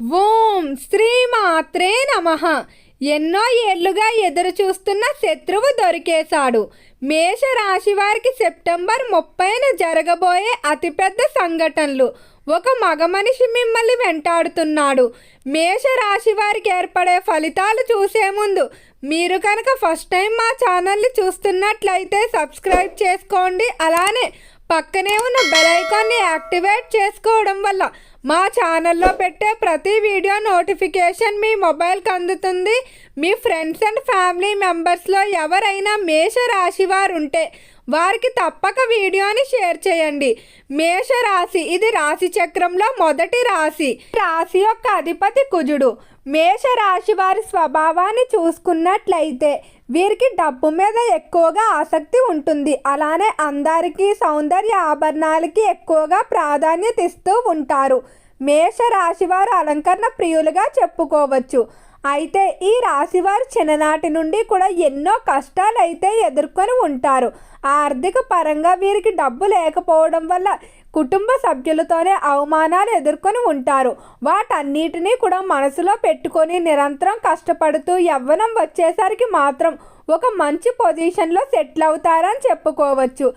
ఓం శ్రీమాత్రే నమ. ఎన్నో ఏళ్ళుగా ఎదురు చూస్తున్న శత్రువు దొరికేశాడు. మేషరాశి వారికి సెప్టెంబర్ ముప్పైన జరగబోయే అతిపెద్ద సంఘటనలు. ఒక మగ మనిషి మిమ్మల్ని వెంటాడుతున్నాడు. మేషరాశి వారికి ఏర్పడే ఫలితాలు చూసే ముందు మీరు కనుక ఫస్ట్ టైం మా ఛానల్ని చూస్తున్నట్లయితే సబ్స్క్రైబ్ చేసుకోండి. అలానే పక్కనే ఉన్న బెల్ ఐకాన్ని యాక్టివేట్ చేసుకోవడం వల్ల మా ఛానల్లో పెట్టే ప్రతి వీడియో నోటిఫికేషన్ మీ మొబైల్కి అందుతుంది. మీ ఫ్రెండ్స్ అండ్ ఫ్యామిలీ మెంబర్స్లో ఎవరైనా మేష రాశి వారు ఉంటే వారికి తప్పక వీడియోని షేర్ చేయండి. మేషరాశి ఇది రాశి చక్రంలో మొదటి రాశి. రాశి యొక్క అధిపతి కుజుడు. మేషరాశి వారి స్వభావాన్ని చూసుకున్నట్లయితే వీరికి డబ్బు మీద ఎక్కువగా ఆసక్తి ఉంటుంది. అలానే అందరికీ సౌందర్య ఆభరణాలకి ఎక్కువగా ప్రాధాన్యత ఇస్తూ ఉంటారు. మేష వారు అలంకరణ ప్రియులుగా చెప్పుకోవచ్చు. అయితే ఈ రాశివారు చిన్ననాటి నుండి కూడా ఎన్నో కష్టాలు అయితే ఎదుర్కొని ఉంటారు. ఆర్థిక పరంగా వీరికి డబ్బు లేకపోవడం వల్ల కుటుంబ సభ్యులతోనే అవమానాలు ఎదుర్కొని ఉంటారు. వాటన్నిటినీ కూడా మనసులో పెట్టుకొని నిరంతరం కష్టపడుతూ యవ్వనం వచ్చేసరికి మాత్రం ఒక మంచి పొజిషన్లో సెటిల్ అవుతారని చెప్పుకోవచ్చు.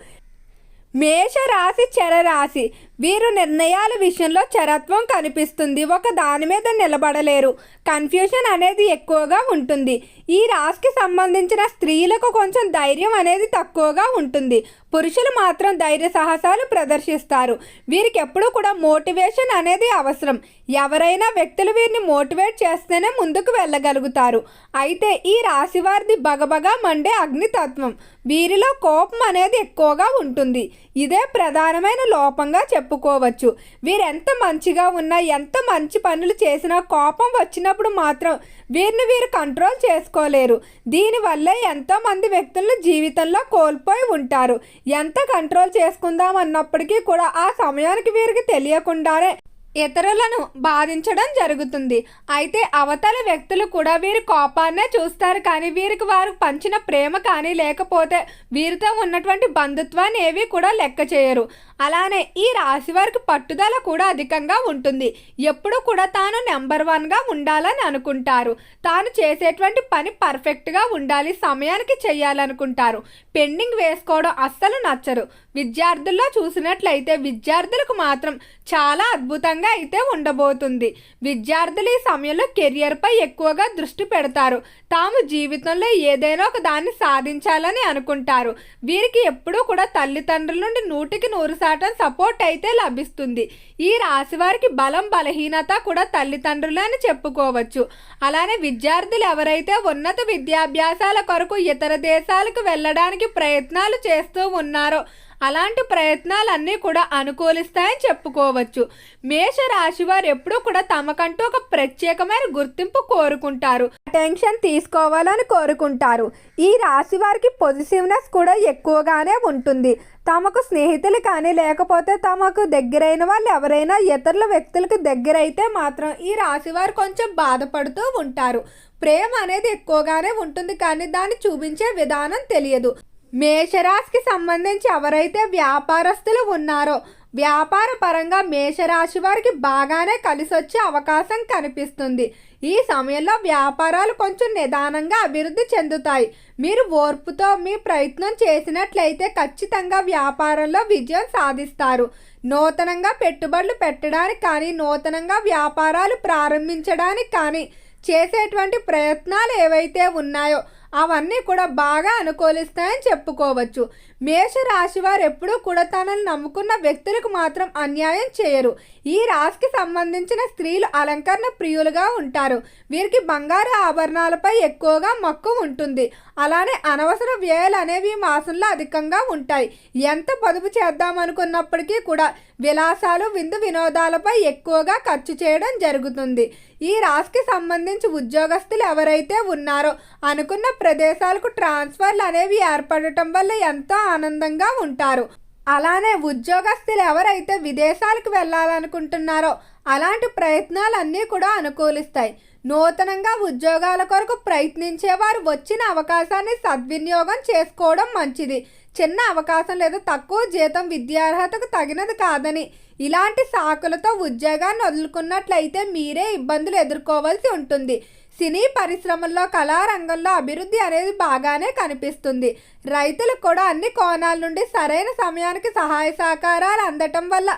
మేషరాశి చరరాశి వీరు నిర్ణయాల విషయంలో చరత్వం కనిపిస్తుంది. ఒక దాని మీద నిలబడలేరు. కన్ఫ్యూషన్ అనేది ఎక్కువగా ఉంటుంది. ఈ రాశికి సంబంధించిన స్త్రీలకు కొంచెం ధైర్యం అనేది తక్కువగా ఉంటుంది. పురుషులు మాత్రం ధైర్య సాహసాలు ప్రదర్శిస్తారు. వీరికి ఎప్పుడూ కూడా మోటివేషన్ అనేది అవసరం. ఎవరైనా వ్యక్తులు వీరిని మోటివేట్ చేస్తేనే ముందుకు వెళ్ళగలుగుతారు. అయితే ఈ రాశివారిది బగబగా మండే అగ్నితత్వం. వీరిలో కోపం అనేది ఎక్కువగా ఉంటుంది. ఇదే ప్రధానమైన లోపంగా చెప్పుకోవచ్చు. వీరెంత మంచిగా ఉన్నా ఎంత మంచి పనులు చేసినా కోపం వచ్చినప్పుడు మాత్రం వీరిని వీరు కంట్రోల్ చేసుకోలేరు. దీనివల్లే ఎంతో మంది వ్యక్తులను జీవితంలో కోల్పోయి ఉంటారు. ఎంత కంట్రోల్ చేసుకుందాం అన్నప్పటికీ కూడా ఆ సమయానికి వీరికి తెలియకుండానే ఇతరులను బాధించడం జరుగుతుంది. అయితే అవతల వ్యక్తులు కూడా వీరి కోపాన్నే చూస్తారు. కానీ వీరికి వారు పంచిన ప్రేమ కానీ లేకపోతే వీరితో ఉన్నటువంటి బంధుత్వాన్ని ఏవి కూడా లెక్క చేయరు. అలానే ఈ రాశి వారికి పట్టుదల కూడా అధికంగా ఉంటుంది. ఎప్పుడు కూడా తాను నెంబర్ వన్గా ఉండాలని అనుకుంటారు. తాను చేసేటువంటి పని పర్ఫెక్ట్గా ఉండాలి సమయానికి చేయాలనుకుంటారు. పెండింగ్ వేసుకోవడం అస్సలు నచ్చరు. విద్యార్థుల్లో చూసినట్లయితే విద్యార్థులకు మాత్రం చాలా అద్భుతంగా అయితే ఉండబోతుంది. విద్యార్థులు ఈ సమయంలో కెరియర్పై ఎక్కువగా దృష్టి పెడతారు. తాము జీవితంలో ఏదైనా ఒక దాన్ని సాధించాలని అనుకుంటారు. వీరికి ఎప్పుడూ కూడా తల్లిదండ్రుల నుండి నూటికి నూరు శాతం సపోర్ట్ అయితే లభిస్తుంది. ఈ రాశి వారికి బలం బలహీనత కూడా తల్లిదండ్రులు అని చెప్పుకోవచ్చు. అలానే విద్యార్థులు ఎవరైతే ఉన్నత విద్యాభ్యాసాల కొరకు ఇతర దేశాలకు వెళ్ళడానికి ప్రయత్నాలు చేస్తూ ఉన్నారో అలాంటి ప్రయత్నాలన్నీ కూడా అనుకూలిస్తాయని చెప్పుకోవచ్చు. మేష రాశి వారు ఎప్పుడూ కూడా తమకంటూ ఒక ప్రత్యేకమైన గుర్తింపు కోరుకుంటారు. అటెన్షన్ తీసుకోవాలని కోరుకుంటారు. ఈ రాశి వారికి పొజిటివ్నెస్ కూడా ఎక్కువగానే ఉంటుంది. తమకు స్నేహితులు కానీ లేకపోతే తమకు దగ్గరైన వాళ్ళు ఎవరైనా ఇతరుల వ్యక్తులకు దగ్గరైతే మాత్రం ఈ రాశి వారు కొంచెం బాధపడుతూ ఉంటారు. ప్రేమ అనేది ఎక్కువగానే ఉంటుంది కానీ దాన్ని చూపించే విధానం తెలియదు. మేషరాశికి సంబంధించి ఎవరైతే వ్యాపారస్తులు ఉన్నారో వ్యాపార పరంగా మేషరాశి వారికి బాగానే కలిసి వచ్చే అవకాశం కనిపిస్తుంది. ఈ సమయంలో వ్యాపారాలు కొంచెం నిదానంగా అభివృద్ధి చెందుతాయి. మీరు ఓర్పుతో మీ ప్రయత్నం చేసినట్లయితే ఖచ్చితంగా వ్యాపారంలో విజయం సాధిస్తారు. నూతనంగా పెట్టుబడులు పెట్టడానికి కానీ నూతనంగా వ్యాపారాలు ప్రారంభించడానికి కానీ చేసేటువంటి ప్రయత్నాలు ఏవైతే ఉన్నాయో అవన్నీ కూడా బాగా అనుకూలిస్తాయని చెప్పుకోవచ్చు. మేషరాశి వారు ఎప్పుడూ కూడా తనని నమ్ముకున్న వ్యక్తులకు మాత్రం అన్యాయం చేయరు. ఈ రాశికి సంబంధించిన స్త్రీలు అలంకరణ ప్రియులుగా ఉంటారు. వీరికి బంగారు ఆభరణాలపై ఎక్కువగా మక్కువ ఉంటుంది. అలానే అనవసర వ్యయాలు అనేవి మాసంలో అధికంగా ఉంటాయి. ఎంత పొదుపు చేద్దామనుకున్నప్పటికీ కూడా విలాసాలు విందు వినోదాలపై ఎక్కువగా ఖర్చు చేయడం జరుగుతుంది. ఈ రాశికి సంబంధించి ఉద్యోగస్తులు ఎవరైతే ఉన్నారో అనుకున్న ప్రదేశాలకు ట్రాన్స్ఫర్లు అనేవి ఏర్పడటం వల్ల ఎంతో ఆనందంగా ఉంటారు. అలానే ఉద్యోగస్తులు ఎవరైతే విదేశాలకు వెళ్ళాలనుకుంటున్నారో అలాంటి ప్రయత్నాలన్నీ కూడా అనుకూలిస్తాయి. నూతనంగా ఉద్యోగాల కొరకు ప్రయత్నించేవారు వచ్చిన అవకాశాన్ని సద్వినియోగం చేసుకోవడం మంచిది. చిన్న అవకాశం లేదా తక్కువ జీతం విద్యార్హతకు తగినది కాదని. ఇలాంటి సాకులతో ఉద్యోగాన్ని వదులుకున్నట్లయితే మీరే ఇబ్బందులు ఎదుర్కోవాల్సి ఉంటుంది. సినీ పరిశ్రమల్లో కళారంగంలో అభివృద్ధి అనేది బాగానే కనిపిస్తుంది. రైతులకు కూడా అన్ని కోణాల నుండి సరైన సమయానికి సహాయ సహకారాలు అందటం వల్ల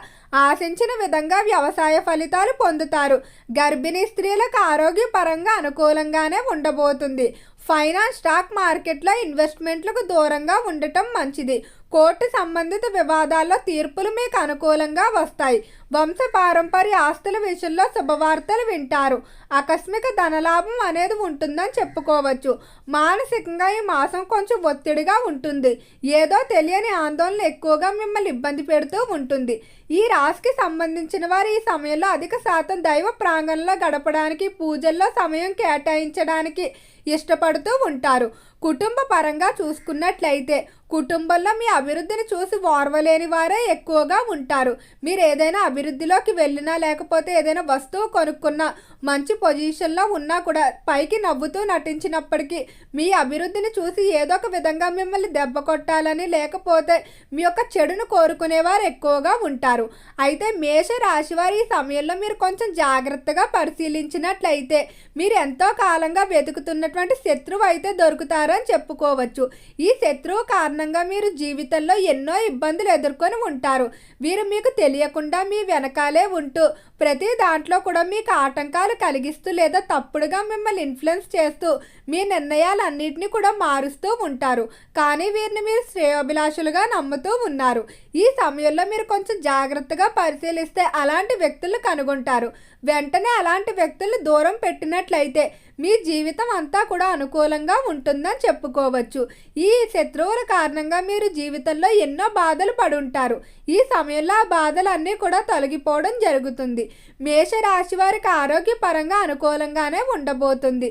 ఆశించిన విధంగా వ్యవసాయ ఫలితాలు పొందుతారు. గర్భిణీ స్త్రీలకు ఆరోగ్యపరంగా అనుకూలంగానే ఉండబోతుంది. ఫైనాన్స్ స్టాక్ మార్కెట్లో ఇన్వెస్ట్మెంట్లకు దూరంగా ఉండటం మంచిది. కోర్టు సంబంధిత వివాదాల్లో తీర్పులు మీకు అనుకూలంగా వస్తాయి. వంశ పారంపర్య ఆస్తుల విషయంలో శుభవార్తలు వింటారు. ఆకస్మిక ధనలాభం అనేది ఉంటుందని చెప్పుకోవచ్చు. మానసికంగా ఈ మాసం కొంచెం ఒత్తిడిగా ఉంటుంది. ఏదో తెలియని ఆందోళన ఎక్కువగా మిమ్మల్ని ఇబ్బంది పెడుతూ ఉంటుంది. ఈ రాశికి సంబంధించిన వారు ఈ సమయంలో అధిక శాతం దైవ ప్రాంగణంలో గడపడానికి పూజల్లో సమయం కేటాయించడానికి ఇష్టపడుతూ ఉంటారు. కుటుంబ పరంగా చూసుకున్నట్లయితే కుటుంబంలో మీ అభివృద్ధిని చూసి ఓర్వలేని వారే ఎక్కువగా ఉంటారు. మీరు ఏదైనా అభివృద్ధిలోకి వెళ్ళినా లేకపోతే ఏదైనా వస్తువు కొనుక్కున్నా మంచి పొజిషన్లో ఉన్నా కూడా పైకి నవ్వుతూ నటించినప్పటికీ మీ అభివృద్ధిని చూసి ఏదో ఒక విధంగా మిమ్మల్ని దెబ్బ కొట్టాలని లేకపోతే మీ యొక్క చెడును కోరుకునేవారు ఎక్కువగా ఉంటారు. అయితే మేష రాశి వారి ఈ సమయంలో మీరు కొంచెం జాగ్రత్తగా పరిశీలించినట్లయితే మీరు ఎంతో కాలంగా వెతుకుతున్నటువంటి శత్రువు అయితే దొరుకుతారు. దొరుకుతారని చెప్పుకోవచ్చు. ఈ శత్రువు కారణంగా మీరు జీవితంలో ఎన్నో ఇబ్బందులు ఎదుర్కొని ఉంటారు. వీరు మీకు తెలియకుండా మీ వెనకాలే ఉంటూ ప్రతి దాంట్లో కూడా మీకు ఆటంకాలు కలిగిస్తూ లేదా తప్పుడుగా మిమ్మల్ని ఇన్ఫ్లుయెన్స్ చేస్తూ మీ నిర్ణయాలన్నింటినీ కూడా మారుస్తూ ఉంటారు. కానీ వీరిని మీరు శ్రేయోభిలాషులుగా నమ్ముతూ ఉన్నారు. ఈ సమయంలో మీరు కొంచెం జాగ్రత్తగా పరిశీలిస్తే అలాంటి వ్యక్తులు కనుగొంటారు. వెంటనే అలాంటి వ్యక్తులు దూరం పెట్టినట్లయితే మీ జీవితం అంతా కూడా అనుకూలంగా ఉంటుందని చెప్పుకోవచ్చు. ఈ శత్రువుల కారణంగా మీరు జీవితంలో ఎన్నో బాధలు పడుంటారు. ఈ సమయంలో ఆ బాధలన్నీ కూడా తొలగిపోవడం జరుగుతుంది. మేషరాశి వారికి ఆరోగ్యపరంగా అనుకూలంగానే ఉండబోతుంది.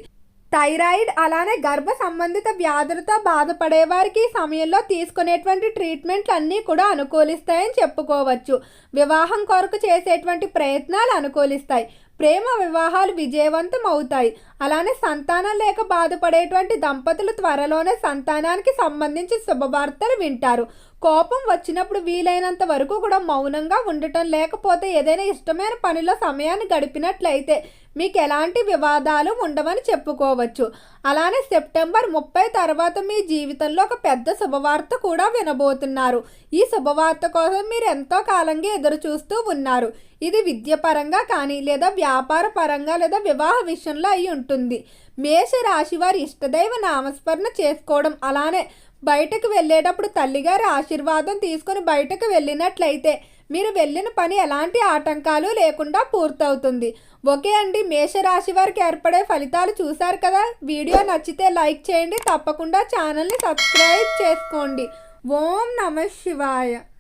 థైరాయిడ్ అలానే గర్భ సంబంధిత వ్యాధులతో బాధపడేవారికి ఈ సమయంలో తీసుకునేటువంటి ట్రీట్మెంట్లు అన్నీ కూడా అనుకూలిస్తాయని చెప్పుకోవచ్చు. వివాహం కొరకు చేసేటువంటి ప్రయత్నాలు అనుకూలిస్తాయి. ప్రేమ వివాహాలు విజయవంతం అవుతాయి. అలానే సంతానం లేక బాధపడేటువంటి దంపతులు త్వరలోనే సంతానానికి సంబంధించి శుభవార్తలు వింటారు. కోపం వచ్చినప్పుడు వీలైనంత వరకు కూడా మౌనంగా ఉండటం లేకపోతే ఏదైనా ఇష్టమైన పనిలో సమయాన్ని గడిపినట్లయితే మీకు ఎలాంటి వివాదాలు ఉండవని చెప్పుకోవచ్చు. అలానే సెప్టెంబర్ ముప్పై తర్వాత మీ జీవితంలో ఒక పెద్ద శుభవార్త కూడా వినబోతున్నారు. ఈ శుభవార్త కోసం మీరు ఎంతో కాలంగా ఎదురు చూస్తూ ఉన్నారు. ఇది విద్య పరంగా కానీ లేదా వ్యాపార పరంగా లేదా వివాహ విషయంలో అయి ఉంటుంది. మేష రాశి వారి ఇష్టదైవ నామస్మరణ చేసుకోవడం అలానే బయటకు వెళ్ళేటప్పుడు తల్లిగారి ఆశీర్వాదం తీసుకుని బయటకు వెళ్ళినట్లయితే మీరు వెళ్ళిన పని ఎలాంటి ఆటంకాలు లేకుండా పూర్తవుతుంది. ఓకే అండి మేషరాశి వారికి ఏర్పడే ఫలితాలు చూశారు కదా? వీడియో నచ్చితే లైక్ చేయండి తప్పకుండా ఛానల్ని సబ్స్క్రైబ్ చేసుకోండి. ఓం నమ శివాయ.